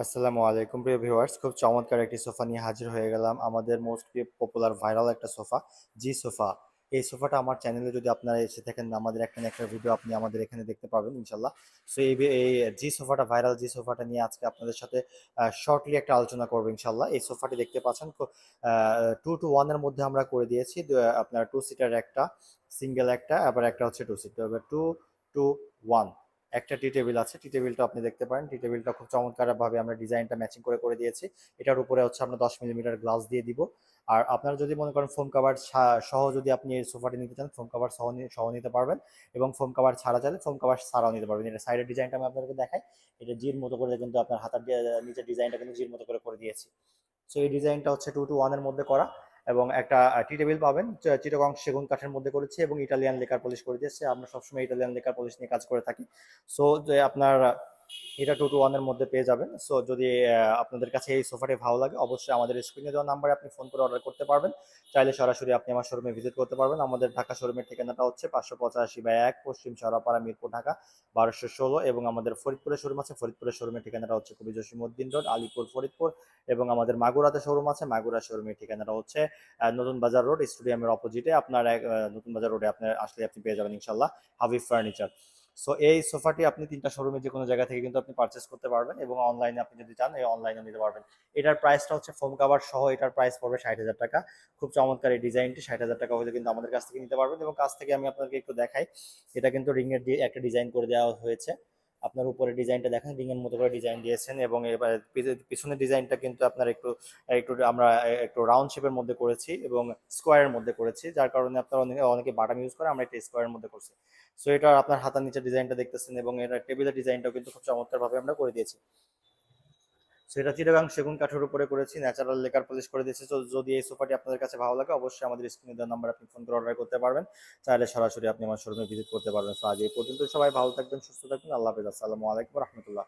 আসসালামু আলাইকুম প্রিয় ভিউয়ার্স। খুব চমৎকার একটি সোফা নিয়ে হাজির হয়ে গেলাম। আমাদের মোস্ট পপুলার ভাইরাল একটা সোফা, জি সোফা। এই সোফাটা আমার চ্যানেলে যদি আপনারা এসে থাকেন, আমাদের একটা একটা ভিডিও আপনি আমাদের এখানে দেখতে পাবেন ইনশাল্লাহ সো এই জি সোফাটা ভাইরাল জি সোফাটা নিয়ে আজকে আপনাদের সাথে শর্টলি একটা আলোচনা করব ইনশাল্লাহ এই সোফাটি দেখতে পাচ্ছেন টু টু ওয়ানের মধ্যে আমরা করে দিয়েছি। আপনার টু সিটার একটা সিঙ্গেল একটা, আবার একটা হচ্ছে two seater two two one একটা টি টেবিল আছে, টি টেবিলটা আপনি দেখতে পারেন। টি টেবিলটা খুব চমৎকার ভাবে আমরা ডিজাইনটা ম্যাচিং করে করে দিয়েছি। এটার উপরে হচ্ছে আমরা দশ মিলিমিটার গ্লাস দিয়ে দিব। আর আপনারা যদি মনে করেন ফোম কাভার সহ যদি আপনি এই সোফাটি নিতে চান, ফোম কাভার সহ সহ নিতে পারবেন এবং ফোম কাভার ছাড়া চাইলে ফোম কাভার ছাড়াও নিতে পারবেন। এটা সাইডের ডিজাইনটা আমি আপনাদেরকে দেখাই। এটা জির মতো করে কিন্তু আপনার হাতার নিচের ডিজাইনটা কিন্তু জির মতো করে করে দিয়েছি। সো এই ডিজাইনটা হচ্ছে টু টু ওয়ানের মধ্যে করা। এবং একটা টি টেবিল পাবেন চিটকং সেগুন কাঠের মধ্যে করেছে এবং ইটালিয়ান লেকার পলিশ করে দিয়েছে। আমরা সবসময় ইটালিয়ান লেকার পলিশ নিয়ে কাজ করে থাকি। সো যে আপনার এটা টু টু ওয়ানের মধ্যে পেয়ে যাবেন। সো যদি আপনাদের কাছে এই সোফাটি ভালো লাগে, অবশ্যই আমাদের স্ক্রিনে দেওয়া নাম্বারে আপনি ফোন করে অর্ডার করতে পারবেন। চাইলে সরাসরি আপনি আমার শোরুমে ভিজিট করতে পারবেন। আমাদের ঢাকা শোরুমের ঠিকানাটা হচ্ছে পাঁচশো পঁচাশি বা এক, পশ্চিম সরাপাড়া মিরপুর, ঢাকা, বারোশো ষোলো এবং আমাদের ফরিদপুরের শোরুম আছে। ফরিদপুরের শোরুমের ঠিকানাটা হচ্ছে কবি জসিমউদ্দিন রোড আলিপুর, ফরিদপুর এবং আমাদের মাগুরাতে শোরুম আছে। মাগুরা শোরুমের ঠিকানাটা হচ্ছে নতুন বাজার রোড স্টেডিয়ামের অপোজিটে আপনার নতুন বাজার রোডে আপনার আসলে আপনি পেয়ে যাবেন ইনশাল্লাহ হাবিব ফার্নিচার সো এই সোফাটি আপনি তিনটা শোরুমে যে কোনো জায়গা থেকে কিন্তু আপনি পারচেস করতে পারবেন এবং অনলাইনে আপনি যদি চান, এই অনলাইনে নিতে পারবেন। এটার প্রাইসটা হচ্ছে ফোম কাভার সহ এটার প্রাইস পড়বে ষাট হাজার টাকা। খুব চমৎকার এই ডিজাইনটি ষাট হাজার টাকা হলে কিন্তু আমাদের কাছ থেকে নিতে পারবেন এবং কাছ থেকে আমি আপনাকে একটু দেখাই। এটা কিন্তু রিংয়ের একটা ডিজাইন করে দেওয়া হয়েছে। আপনার উপরে ডিজাইনটা দেখেন, রিংয়ের মতো করে ডিজাইন দিয়েছেন এবং এবার পিছে- পিছনের ডিজাইনটা কিন্তু আপনার একটু একটু আমরা, একটু রাউন্ড শেপের মধ্যে করেছি এবং স্কোয়ারের মধ্যে করেছি, যার কারণে আপনার অনেকে অনেকে বাটাম ইউজ করে, আমরা একটা স্কোয়ারের মধ্যে করছি। সো এটা আপনার হাতার নিচে ডিজাইনটা দেখতেছেন এবং এটা টেবিলের ডিজাইনটাও কিন্তু খুব চমৎকার ভাবে আমরা করে দিয়েছি। সো এটা চিটাগাং সেগুন কাঠের উপরে করেছি, ন্যাচারাল লেকার পলিশ করে দিয়েছি। তো যদি এই সোফাটি আপনাদের কাছে ভালো লাগে, অবশ্যই আমাদের স্ক্রিনে দেওয়ার নাম্বার আপনি ফোন করে অর্ডার করতে পারবেন। চাইলে সরাসরি আপনি আমার শোরুমে ভিজিট করতে পারবেন। সো আজ এই পর্যন্ত সবাই ভালো থাকবেন, সুস্থ থাকবেন। আল্লাহ হাফেজ। আসসালামু আলাইকুম রহমতুল্লাহ।